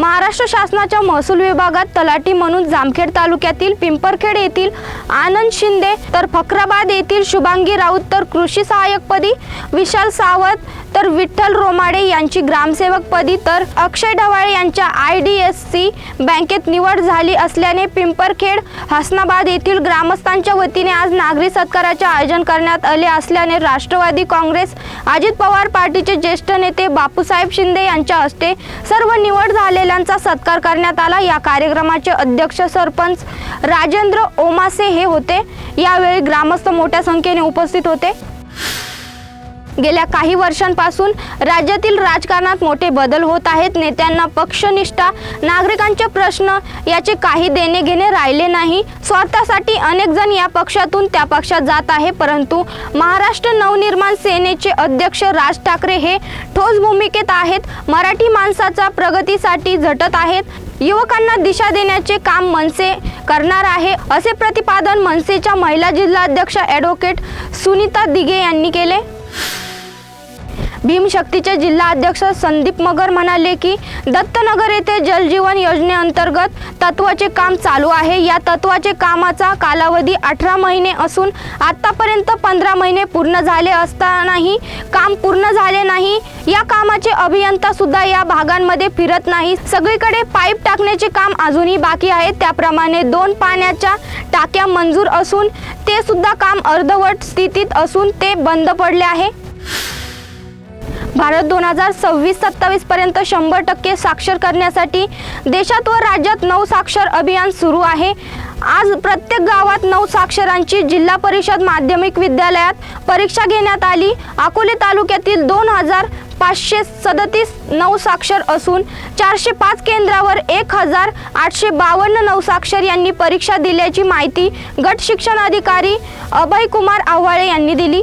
महाराष्ट्र शासनाच्या महसूल विभागात तलाठी म्हणून जामखेड तालुक्यातील पिंपरखेड येथील आनंद शिंदे तर फकराबाद येथील शुभांगी राऊत तर कृषी सहाय्यकपदी विशाल सावंत तर विठ्ठल रोमाडे यांची ग्रामसेवकपदी तर अक्षय ढवाळे यांच्या आय डी एस सी बँकेत निवड झाली असल्याने पिंपरखेड हसनाबाद येथील ग्रामस्थांच्या वतीने आज नागरी सत्काराचे आयोजन करण्यात आले असल्याने राष्ट्रवादी काँग्रेस अजित पवार पार्टीचे ज्येष्ठ नेते बापूसाहेब शिंदे यांच्या हस्ते सर्व निवड झालेल्यांचा सत्कार करण्यात आला. या कार्यक्रमाचे अध्यक्ष सरपंच राजेंद्र ओमासे हे होते. यावेळी ग्रामस्थ मोठ्या संख्येने उपस्थित होते. गेल्या काही वर्षांपासून राज्यातील राजकारणात मोठे बदल होत आहेत. नेत्यांना पक्षनिष्ठा नागरिकांचे प्रश्न याचे काही देणे घेणे राहिले नाही. स्वार्थासाठी अनेक जण या पक्षातून त्या पक्षात जात आहे. परंतु महाराष्ट्र नवनिर्माण सेनेचे अध्यक्ष राज ठाकरे हे ठोस भूमिकेत आहेत. मराठी माणसाचा प्रगतीसाठी झटत आहेत. युवकांना दिशा देण्याचे काम मनसे करणार आहे असे प्रतिपादन मनसेच्या महिला जिल्हाध्यक्ष ॲडव्होकेट सुनीता दिघे यांनी केले. भीमशक्तीचे जिल्हा अध्यक्ष संदीप मगर म्हणाले की दत्तनगर येथे जलजीवन योजनेअंतर्गत तत्वाचे काम चालू आहे. या तत्वाचे कामाचा कालावधी अठरा महिने असून आतापर्यंत पंधरा महिने पूर्ण झाले असतानाही काम पूर्ण झाले नाही. या कामाचे अभियंता सुद्धा या भागांमध्ये फिरत नाही. सगळीकडे पाईप टाकण्याचे काम अजूनही बाकी आहे. त्याप्रमाणे दोन पाण्याच्या टाक्या मंजूर असून ते सुद्धा काम अर्धवट स्थितीत असून ते बंद पडले आहे. भारत दोन हजार सव्वीस सत्तावीस पर्यंत शंभर टक्के साक्षर करण्यासाठी देशात व राज्यात नऊ साक्षर अभियान सुरू आहे. आज प्रत्येक गावात नऊ साक्षरांची जिल्हा परिषद माध्यमिक विद्यालयात परीक्षा घेण्यात आली. अकोले तालुक्यातील दोन हजार पाचशे सदतीस नऊ साक्षर असून चारशे पाच केंद्रावर एक हजार आठशे बावन्न नऊ साक्षर यांनी परीक्षा दिल्याची माहिती गट शिक्षण अधिकारी अभय कुमार आव्हाळे यांनी दिली.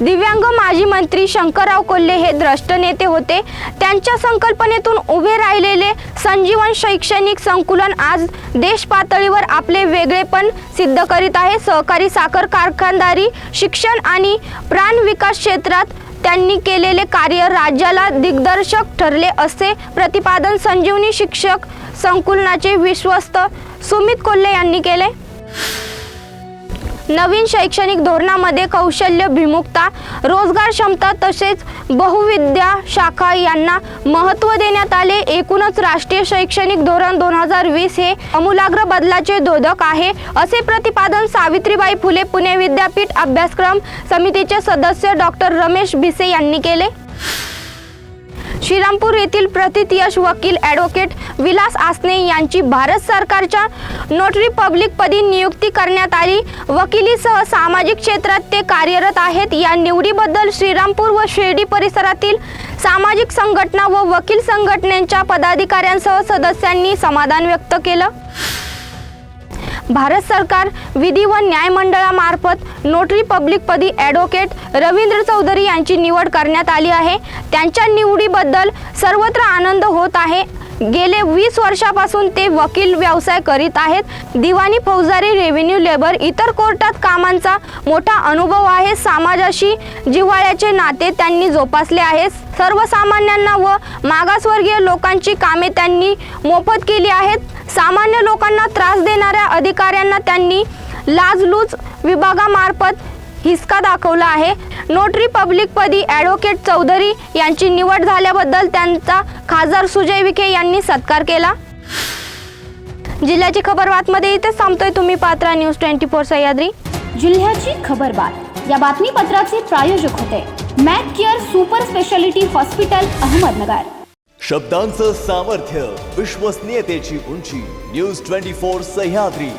दिव्यांग माजी मंत्री शंकरराव कोल्हे हे द्रष्ट नेते होते. त्यांच्या संकल्पनेतून उभे राहिलेले संजीवन शैक्षणिक संकुलन आज देश पातळीवर आपले वेगळेपण सिद्ध करीत आहे. सहकारी साखर कारखानदारी शिक्षण आणि प्राण विकास क्षेत्रात त्यांनी केलेले कार्य राज्याला दिग्दर्शक ठरले असे प्रतिपादन संजीवनी शिक्षक संकुलनाचे विश्वस्त सुमित कोल्हे यांनी केले. नवीन शैक्षणिक धोरणामध्ये कौशल्य भिमुखता रोजगार क्षमता तसेच बहुविद्या शाखा यांना महत्त्व देण्यात आले. एकूणच राष्ट्रीय शैक्षणिक धोरण दोन हजार वीस हे अमूलाग्र बदलाचे दोधक आहे असे प्रतिपादन सावित्रीबाई फुले पुणे विद्यापीठ अभ्यासक्रम समितीचे सदस्य डॉक्टर रमेश भिसे यांनी केले. श्रीरामपूर येथील प्रतितयश वकील ॲडव्होकेट विलास आसने यांची भारत सरकारच्या नोटरी पब्लिक पदी नियुक्ती करण्यात आली. वकिलीसह सामाजिक क्षेत्रात ते कार्यरत आहेत. या निवडीबद्दल श्रीरामपूर व शिर्डी परिसरातील सामाजिक संघटना व वकील संघटनेच्या पदाधिकाऱ्यांसह सदस्यांनी समाधान व्यक्त केलं. भारत सरकार विधी व न्याय मंडळामार्फत नोटरी पब्लिक पदी ॲडव्होकेट रवींद्र चौधरी यांची निवड करण्यात आली आहे. त्यांच्या निवडीबद्दल सर्वत्र आनंद होत आहे. गेले वीस वर्षापासून ते वकील व्यवसाय करीत आहेत. दिवाणी फौजदारी रेव्हेन्यू लेबर इतर कोर्टात कामांचा मोठा अनुभव आहे. समाजाशी जिव्हाळ्याचे नाते त्यांनी जोपासले आहे. सर्वसामान्यांना व मागासवर्गीय लोकांची कामे त्यांनी मोफत केली आहेत. सामान्य लोकांना त्रास देणाऱ्या अधिकाऱ्यांना त्यांनी लाजलूज विभागामार्फत हिसका दाखवला आहे. नोटरी पब्लिक पदी ॲडव्होकेट चौधरी यांची निवड झाल्याबद्दल त्यांचा खासदार सुजय विखे यांनी सत्कार केला. जिल्ह्याची खबर बातमध्ये इथेच थांबतोय तुम्ही पात्रा न्यूज ट्वेंटी फोर सह्याद्री. जिल्ह्याची खबरबात या बातमीपत्राचे प्रायोजक होते Mac care super speciality hospital Ahmednagar. शब्दांचं सामर्थ्य विश्वसनीयतेची उंची न्यूज ट्वेंटी फोर सह्याद्री.